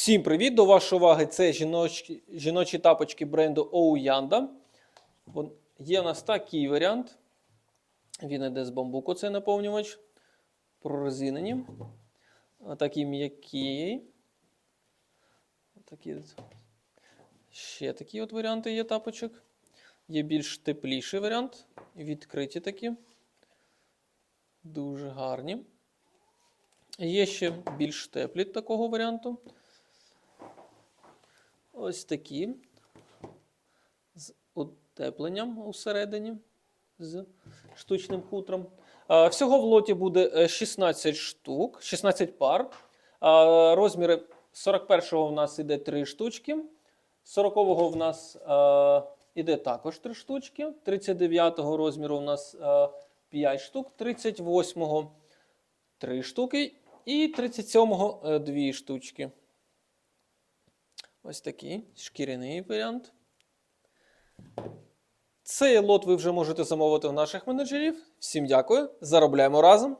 Всім привіт! До вашої уваги це жіночі, жіночі тапочки бренду Оуянда. Є у нас такий варіант. Він іде з бамбуку, це наповнювач. Прорезинені. Такий м'який. Такі. Ще такі от варіанти є тапочок. Є більш тепліший варіант. Відкриті такі. Дуже гарні. Є ще більш теплі такого варіанту. Ось такі. З утепленням усередині. З штучним хутром. Всього в лоті буде е, 16 штук, 16 пар. Розміри 41-го в нас іде 3 штучки. 40-го в нас е, іде також 3 штучки. 39-го розміру у нас е, 5 штук. 38-го 3 штуки. І 37-го 2 штучки. Ось такий шкіряний варіант. Цей лот ви вже можете замовити у наших менеджерів. Всім дякую. Заробляємо разом.